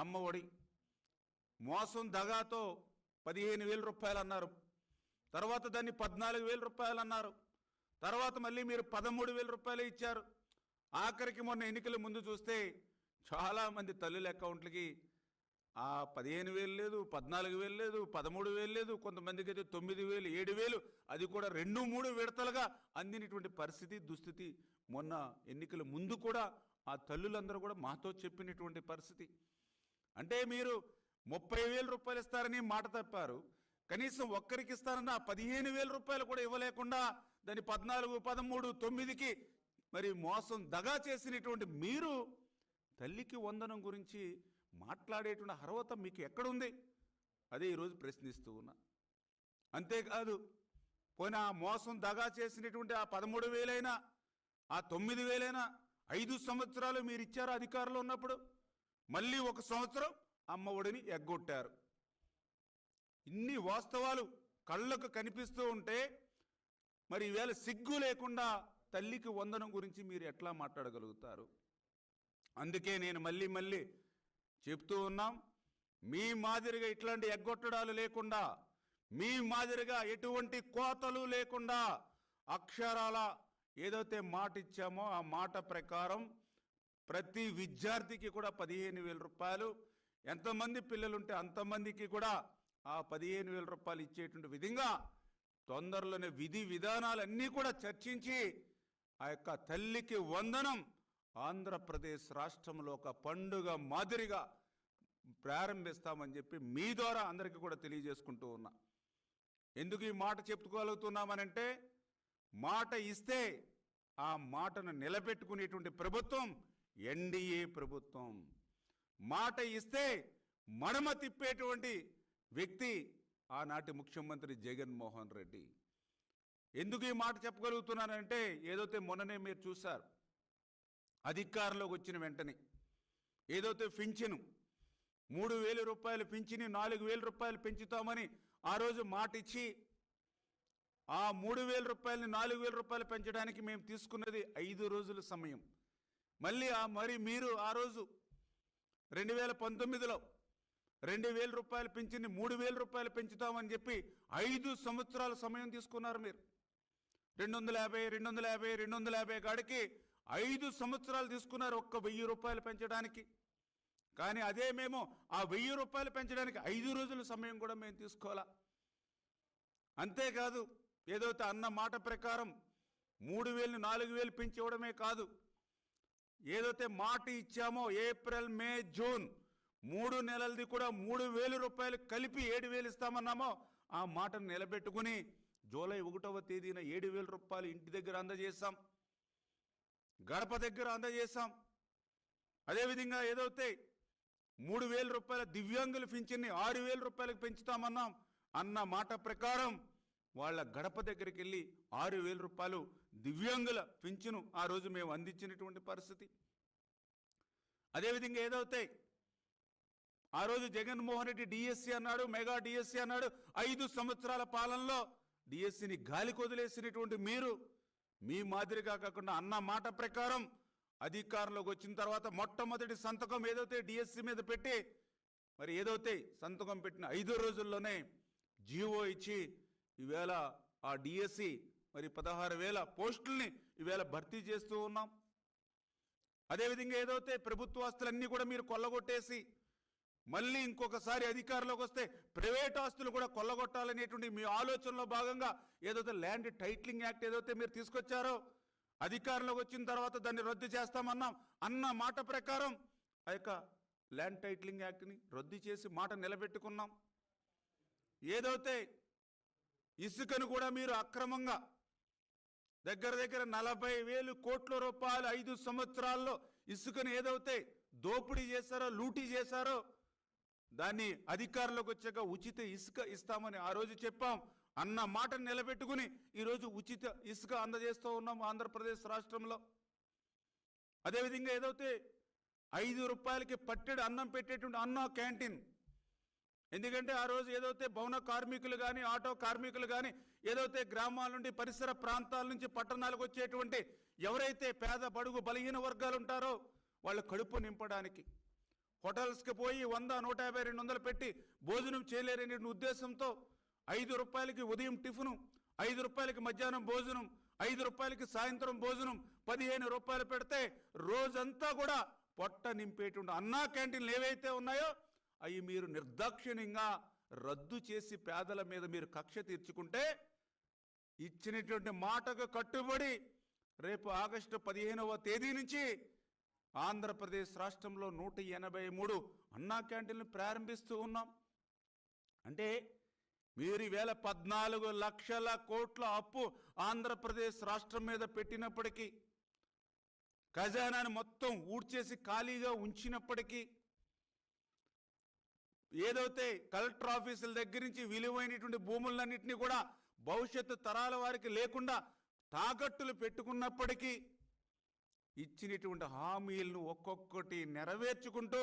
అమ్మఒడి మోసం దగాతో పదిహేను వేల రూపాయలు అన్నారు. తర్వాత దాన్ని పద్నాలుగు వేల రూపాయలు అన్నారు. తర్వాత మళ్ళీ మీరు పదమూడు వేల రూపాయలు ఇచ్చారు. ఆఖరికి మొన్న ఎన్నికల ముందు చూస్తే చాలామంది తల్లుల అకౌంట్లకి ఆ పదిహేను వేలు లేదు పద్నాలుగు వేలు లేదు పదమూడు వేలు లేదు కొంతమందికి అయితే తొమ్మిది వేలు ఏడు వేలు అది కూడా రెండు మూడు విడతలుగా అందినటువంటి పరిస్థితి దుస్థితి మొన్న ఎన్నికల ముందు కూడా ఆ తల్లులందరూ కూడా మాతో చెప్పినటువంటి పరిస్థితి. అంటే మీరు ముప్పై వేల రూపాయలు ఇస్తారని మాట తప్పారు. కనీసం ఒక్కరికి ఇస్తారన్న పదిహేను వేల రూపాయలు కూడా ఇవ్వలేకుండా దాని పద్నాలుగు పదమూడు తొమ్మిదికి మరి మోసం దగా చేసినటువంటి మీరు తల్లికి వందనం గురించి మాట్లాడేటువంటి అర్హత మీకు ఎక్కడుంది? అదే ఈరోజు ప్రశ్నిస్తూ ఉన్నా. అంతేకాదు పోయిన ఆ మోసం దగా చేసినటువంటి ఆ పదమూడు వేలైనా ఆ తొమ్మిది వేలైనా ఐదు సంవత్సరాలు మీరు ఇచ్చారు అధికారంలో ఉన్నప్పుడు మళ్ళీ ఒక సంవత్సరం అమ్మ ఒడిని ఎగ్గొట్టారు. ఇన్ని వాస్తవాలు కళ్ళకు కనిపిస్తూ ఉంటే మరి ఈవేళ సిగ్గు లేకుండా తల్లికి వందనం గురించి మీరు ఎట్లా మాట్లాడగలుగుతారు? అందుకే నేను మళ్ళీ మళ్ళీ చెప్తూ ఉన్నాం మీ మాదిరిగా ఇట్లాంటి ఎగ్గొట్టడాలు లేకుండా మీ మాదిరిగా ఎటువంటి కోతలు లేకుండా అక్షరాల ఏదైతే మాట ఇచ్చామో ఆ మాట ప్రకారం ప్రతి విద్యార్థికి కూడా పదిహేను వేల రూపాయలు. ఎంతమంది పిల్లలుంటే అంతమందికి కూడా ఆ పదిహేను వేల రూపాయలు ఇచ్చేటువంటి విధంగా తొందరలోనే విధి విధానాలన్నీ కూడా చర్చించి ఆ యొక్క తల్లికి వందనం ఆంధ్రప్రదేశ్ రాష్ట్రంలో ఒక పండుగ మాదిరిగా ప్రారంభిస్తామని చెప్పి మీ ద్వారా అందరికీ కూడా తెలియజేసుకుంటూ ఉన్నా. ఎందుకు ఈ మాట చెప్పుకోగలుగుతున్నామనంటే మాట ఇస్తే ఆ మాటను నిలబెట్టుకునేటువంటి ప్రభుత్వం ఎన్డీఏ ప్రభుత్వం మాట ఇస్తే మడమ తిప్పేటువంటి వ్యక్తి ఆనాటి ముఖ్యమంత్రి జగన్మోహన్ రెడ్డి. ఎందుకు ఈ మాట చెప్పగలుగుతున్నానంటే ఏదైతే మొన్ననే మీరు చూశారు అధికారంలోకి వచ్చిన వెంటనే ఏదైతే పింఛను మూడు వేల రూపాయలు పింఛని నాలుగు వేల రూపాయలు పెంచుతామని ఆ రోజు మాట ఇచ్చి ఆ మూడు వేల రూపాయలని నాలుగు వేల రూపాయలు పెంచడానికి మేము తీసుకున్నది ఐదు రోజుల సమయం. మళ్ళీ ఆ మరి మీరు ఆ రోజు రెండు వేల పంతొమ్మిదిలో రెండు వేల రూపాయలు పెంచింది మూడు వేల రూపాయలు పెంచుతామని చెప్పి ఐదు సంవత్సరాల సమయం తీసుకున్నారు మీరు. రెండు వందల యాభై రెండు వందల యాభై రెండు వందల యాభై కాడికి ఐదు సంవత్సరాలు తీసుకున్నారు ఒక్క వెయ్యి రూపాయలు పెంచడానికి. కానీ అదే మేము ఆ వెయ్యి రూపాయలు పెంచడానికి ఐదు రోజుల సమయం కూడా మేము తీసుకోవాలా? అంతేకాదు ఏదైతే అన్న మాట ప్రకారం మూడు వేలు నాలుగు వేలు పెంచి ఇవ్వడమే కాదు ఏదైతే మాట ఇచ్చామో ఏప్రిల్ మే జూన్ మూడు నెలలది కూడా మూడు వేల రూపాయలు కలిపి ఏడు వేలు ఇస్తామన్నామో ఆ మాటను నిలబెట్టుకుని జూలై ఒకటవ తేదీన ఏడు వేల రూపాయలు ఇంటి దగ్గర అందజేస్తాం గడప దగ్గర అందజేశాం. అదేవిధంగా ఏదైతే మూడు వేల రూపాయల దివ్యాంగుల పింఛన్ని ఆరు వేల రూపాయలకు పెంచుతామన్నాం అన్న మాట ప్రకారం వాళ్ళ గడప దగ్గరికి వెళ్ళి ఆరు వేల రూపాయలు దివ్యాంగుల పింఛను ఆ రోజు మేము అందించినటువంటి పరిస్థితి. అదేవిధంగా ఏదవుతాయి? ఆ రోజు జగన్మోహన్ రెడ్డి డిఎస్సి అన్నాడు మెగా డిఎస్సి అన్నాడు ఐదు సంవత్సరాల పాలనలో డిఎస్సిని గాలికి వదిలేసినటువంటి మీరు మీ మాదిరిగా కాకుండా అన్న మాట ప్రకారం అధికారంలోకి వచ్చిన తర్వాత మొట్టమొదటి సంతకం ఏదైతే డిఎస్సి మీద పెట్టి మరి ఏదైతే సంతకం పెట్టిన ఐదు రోజుల్లోనే జీవో ఇచ్చి ఈవేళ ఆ డిఎస్సి మరి పదహారు వేల పోస్టుల్ని ఈవేళ భర్తీ చేస్తూ ఉన్నాం. అదేవిధంగా ఏదైతే ప్రభుత్వ ఆస్తులన్నీ కూడా మీరు కొల్లగొట్టేసి మళ్ళీ ఇంకొకసారి అధికారంలోకి వస్తే ప్రైవేట్ ఆస్తులు కూడా కొల్లగొట్టాలనేటువంటి మీ ఆలోచనలో భాగంగా ఏదైతే ల్యాండ్ టైట్లింగ్ యాక్ట్ ఏదైతే మీరు తీసుకొచ్చారో అధికారంలోకి వచ్చిన తర్వాత దాన్ని రద్దు చేస్తామన్నాం అన్న మాట ప్రకారం ఆ యొక్క ల్యాండ్ టైట్లింగ్ యాక్ట్ని రద్దు చేసి మాట నిలబెట్టుకున్నాం. ఏదైతే ఇసుకను కూడా మీరు అక్రమంగా దగ్గర దగ్గర నలభై వేలు కోట్ల రూపాయలు ఐదు సంవత్సరాల్లో ఇసుకను ఏదైతే దోపిడీ చేశారో లూటీ చేశారో దాన్ని అధికారంలోకి వచ్చాక ఉచిత ఇసుక ఇస్తామని ఆ రోజు చెప్పాం. అన్న మాట నిలబెట్టుకుని ఈరోజు ఉచిత ఇసుక అందజేస్తూ ఉన్నాం ఆంధ్రప్రదేశ్ రాష్ట్రంలో. అదేవిధంగా ఏదైతే ఐదు రూపాయలకి పట్టెడు అన్నం పెట్టేటువంటి అన్న క్యాంటీన్ ఎందుకంటే ఆ రోజు ఏదైతే భవన కార్మికులు కానీ ఆటో కార్మికులు కానీ ఏదైతే గ్రామాల నుండి పరిసర ప్రాంతాల నుంచి పట్టణాలకు వచ్చేటువంటి ఎవరైతే పేద బడుగు బలహీన వర్గాలు ఉంటారో వాళ్ళ కడుపు నింపడానికి హోటల్స్కి పోయి వంద నూట యాభై రెండు వందలు పెట్టి భోజనం చేయలేరని ఉద్దేశంతో ఐదు రూపాయలకి ఉదయం టిఫిను ఐదు రూపాయలకి మధ్యాహ్నం భోజనం ఐదు రూపాయలకి సాయంత్రం భోజనం పదిహేను రూపాయలు పెడితే రోజంతా కూడా పొట్ట నింపేటువంటి అన్నా క్యాంటీన్లు ఏవైతే ఉన్నాయో అవి మీరు నిర్దాక్షిణ్యంగా రద్దు చేసి పేదల మీద మీరు కక్ష తీర్చుకుంటే ఇచ్చినటువంటి మాటకు కట్టుబడి రేపు ఆగస్టు పదిహేనవ తేదీ నుంచి ఆంధ్రప్రదేశ్ రాష్ట్రంలో నూట ఎనభై మూడు అన్నా క్యాంటీన్లు ప్రారంభిస్తూ ఉన్నాం. అంటే మీరు వేల పద్నాలుగు లక్షల కోట్ల అప్పు ఆంధ్రప్రదేశ్ రాష్ట్రం మీద పెట్టినప్పటికీ ఖజానాని మొత్తం ఊడ్చేసి ఖాళీగా ఉంచినప్పటికీ ఏదైతే కలెక్టర్ ఆఫీసుల దగ్గర నుంచి విలువైనటువంటి భూములన్నింటినీ కూడా భవిష్యత్తు తరాల వారికి లేకుండా తాకట్టులు పెట్టుకున్నప్పటికీ ఇచ్చినటువంటి హామీలను ఒక్కొక్కటి నెరవేర్చుకుంటూ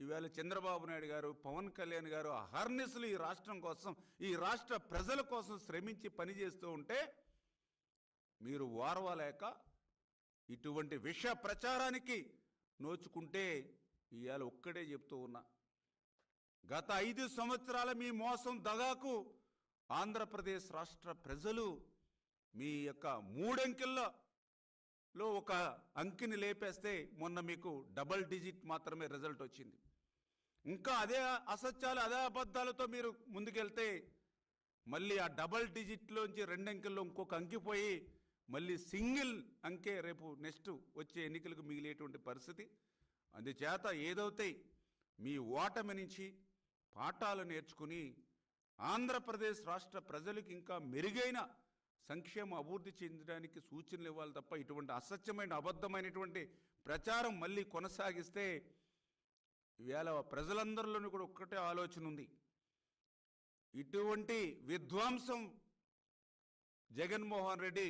ఈవేళ చంద్రబాబు నాయుడు గారు పవన్ కళ్యాణ్ గారు అహర్నిసులు ఈ రాష్ట్రం కోసం ఈ రాష్ట్ర ప్రజల కోసం శ్రమించి పనిచేస్తూ ఉంటే మీరు వారవలేక ఇటువంటి విష ప్రచారానికి నోచుకుంటే ఇవాళ ఒక్కడే చెప్తూ ఉన్నా. గత ఐదు సంవత్సరాల మీ మోసం దగాకు ఆంధ్రప్రదేశ్ రాష్ట్ర ప్రజలు మీ యొక్క మూడంకెల్లో లో ఒక అంకిని లేపేస్తే మొన్న మీకు డబల్ డిజిట్ మాత్రమే రిజల్ట్ వచ్చింది. ఇంకా అదే అసత్యాలు అదే అబద్ధాలతో మీరు ముందుకెళ్తే మళ్ళీ ఆ డబల్ డిజిట్లోంచి రెండు అంకెల్లో ఇంకొక అంకిపోయి మళ్ళీ సింగిల్ అంకే రేపు నెక్స్ట్ వచ్చే ఎన్నికలకు మిగిలేటువంటి పరిస్థితి. అందుచేత ఏదైతే మీ ఓటమి నుంచి పాఠాలు నేర్చుకుని ఆంధ్రప్రదేశ్ రాష్ట్ర ప్రజలకు ఇంకా మెరుగైన సంక్షేమ అభివృద్ధి చెందడానికి సూచనలు ఇవ్వాలి తప్ప ఇటువంటి అసత్యమైన అబద్ధమైనటువంటి ప్రచారం మళ్ళీ కొనసాగిస్తే వేళ ప్రజలందరిలోనూ కూడా ఒక్కటే ఆలోచన ఉంది. ఇటువంటి విధ్వంసం జగన్మోహన్ రెడ్డి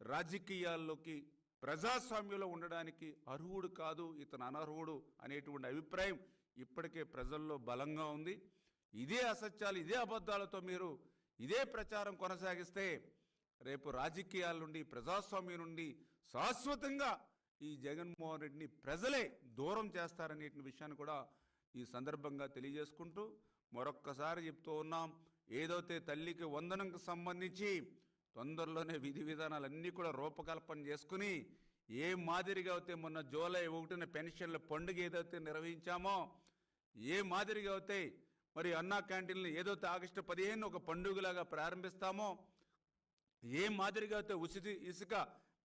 రాజకీయాల్లోకి ప్రజాస్వామ్యంలో ఉండడానికి అర్హుడు కాదు ఇతను అనర్హుడు అనేటువంటి అభిప్రాయం ఇప్పటికే ప్రజల్లో బలంగా ఉంది. ఇదే అసత్యాలు ఇదే అబద్ధాలతో మీరు ఇదే ప్రచారం కొనసాగిస్తే రేపు రాజకీయాల నుండి ప్రజాస్వామ్యం నుండి శాశ్వతంగా ఈ జగన్మోహన్ రెడ్డిని ప్రజలే దూరం చేస్తారనే విషయాన్ని కూడా ఈ సందర్భంగా తెలియజేసుకుంటూ మరొక్కసారి చెప్తూ ఉన్నాం. ఏదైతే తల్లికి వందనంకు సంబంధించి తొందరలోనే విధి విధానాలన్నీ కూడా రూపకల్పన చేసుకుని ఏ మాదిరిగా అయితే మొన్న జూలై ఒకటిన పెన్షన్ల పండుగ ఏదైతే నిర్వహించామో ఏ మాదిరిగా అయితే మరి అన్నా క్యాంటీన్లు ఏదైతే ఆగస్టు పదిహేను ఒక పండుగలాగా ప్రారంభిస్తామో? ఏ మాదిరిగా అయితే ఉచిత ఇసుక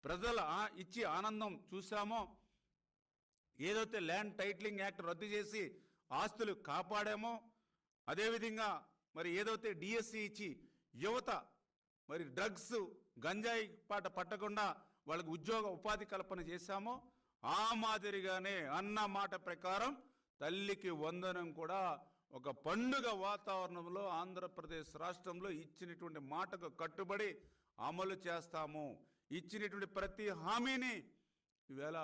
ప్రజల ఇచ్చి ఆనందం చూసామో ఏదైతే ల్యాండ్ టైటిలింగ్ యాక్ట్ రద్దు చేసి ఆస్తులు కాపాడామో? అదేవిధంగా మరి ఏదైతే డిఎస్సి ఇచ్చి యువత మరి డ్రగ్స్ గంజాయి పాట పట్టకుండా వాళ్ళకి ఉద్యోగ ఉపాధి కల్పన చేశామో? ఆ మాదిరిగానే అన్న మాట ప్రకారం తల్లికి వందనం కూడా ఒక పండుగ వాతావరణంలో ఆంధ్రప్రదేశ్ రాష్ట్రంలో ఇచ్చినటువంటి మాటకు కట్టుబడి అమలు చేస్తాము. ఇచ్చినటువంటి ప్రతి హామీని ఈవేళ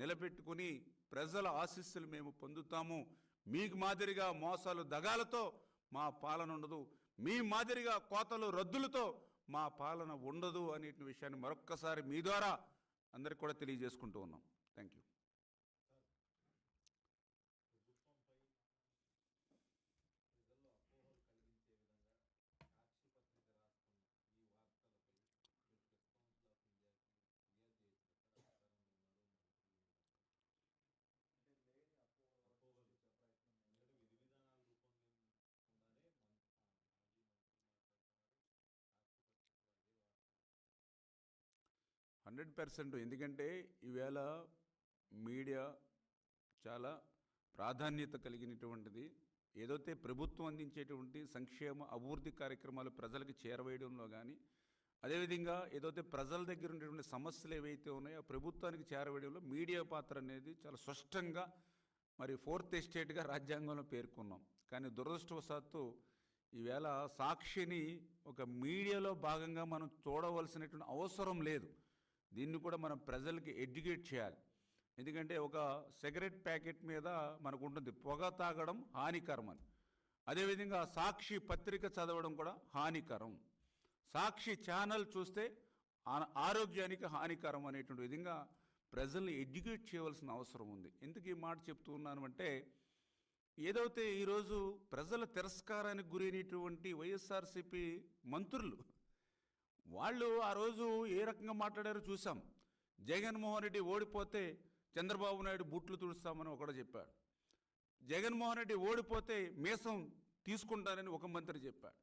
నిలబెట్టుకుని ప్రజల ఆశీస్సులు మేము పొందుతాము. మీకు మాదిరిగా మోసాలు దగాలతో మా పాలన ఉండదు. మీ మాదిరిగా కోతలు రద్దులతో మా పాలన ఉండదు అనేటువంటి విషయాన్ని మరొక్కసారి మీ ద్వారా అందరికి కూడా తెలియజేసుకుంటూ ఉన్నాం. Thank you hundred percent. ఎందుకంటే ఈవేళ మీడియా చాలా ప్రాధాన్యత కలిగినటువంటిది. ఏదైతే ప్రభుత్వం అందించేటువంటి సంక్షేమ అభివృద్ధి కార్యక్రమాలు ప్రజలకు చేరవేయడంలో కానీ అదేవిధంగా ఏదైతే ప్రజల దగ్గర ఉండేటువంటి సమస్యలు ఏవైతే ఉన్నాయో ఆ ప్రభుత్వానికి చేరవేయడంలో మీడియా పాత్ర అనేది చాలా స్పష్టంగా మరి ఫోర్త్ ఎస్టేట్గా రాజ్యాంగంలో పేర్కొన్నాం. కానీ దురదృష్టవశాత్తు ఈవేళ సాక్షిని ఒక మీడియాలో భాగంగా మనం చూడవలసినటువంటి అవసరం లేదు. దీన్ని కూడా మనం ప్రజలకి ఎడ్యుకేట్ చేయాలి. ఎందుకంటే ఒక సిగరెట్ ప్యాకెట్ మీద మనకు ఉంటుంది పొగ తాగడం హానికరం అని. అదేవిధంగా సాక్షి పత్రిక చదవడం కూడా హానికరం. సాక్షి ఛానల్ చూస్తే ఆ- ఆరోగ్యానికి హానికరం అనేటువంటి విధంగా ప్రజల్ని ఎడ్యుకేట్ చేయవలసిన అవసరం ఉంది. ఎందుకు ఈ మాట చెప్తూ ఉన్నాను అంటే ఏదైతే ఈరోజు ప్రజల తిరస్కారానికి గురైనటువంటి వైఎస్ఆర్సీపీ మంత్రులు వాళ్ళు ఆ రోజు ఏ రకంగా మాట్లాడారో చూసాం. జగన్మోహన్ రెడ్డి ఓడిపోతే చంద్రబాబు నాయుడు బూట్లు తుడుస్తామని ఒకడు చెప్పాడు. జగన్మోహన్ రెడ్డి ఓడిపోతే మీసం తీసుకుంటానని ఒక మంత్రి చెప్పాడు.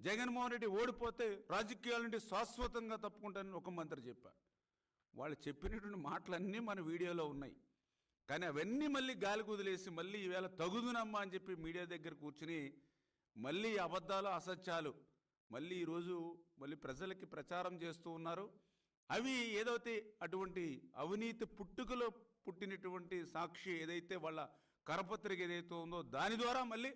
జగన్మోహన్ రెడ్డి ఓడిపోతే రాజకీయాల నుండి శాశ్వతంగా తప్పుకుంటానని ఒక మంత్రి చెప్పాడు. వాళ్ళు చెప్పినటువంటి మాటలన్నీ మన వీడియోలో ఉన్నాయి. కానీ అవన్నీ మళ్ళీ గాలి కుదిలేసి మళ్ళీ ఈవేళ తగుదునమ్మా అని చెప్పి మీడియా దగ్గర కూర్చుని మళ్ళీ అబద్ధాలు అసత్యాలు మళ్ళీ ఈరోజు మళ్ళీ ప్రజలకి ప్రచారం చేస్తూ ఉన్నారు. అవి ఏదైతే అటువంటి అవినీతి పుట్టుకలో పుట్టినటువంటి సాక్షి ఏదైతే వాళ్ళ కరపత్రిక ఏదైతే ఉందో దాని ద్వారా మళ్ళీ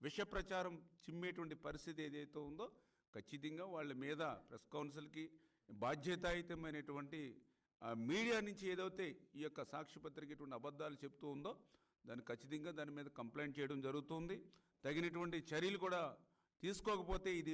విష ప్రచారం చిమ్మేటువంటి పరిస్థితి ఏదైతే ఉందో ఖచ్చితంగా వాళ్ళ మీద ప్రెస్ కౌన్సిల్కి బాధ్యతాయుతమైనటువంటి మీడియా నుంచి ఏదైతే ఈ యొక్క సాక్షి పత్రిక ఇటువంటి అబద్ధాలు చెప్తూ ఉందో దాన్ని ఖచ్చితంగా దాని మీద కంప్లైంట్ చేయడం జరుగుతుంది. తగినటువంటి చర్యలు కూడా తీసుకోకపోతే ఇది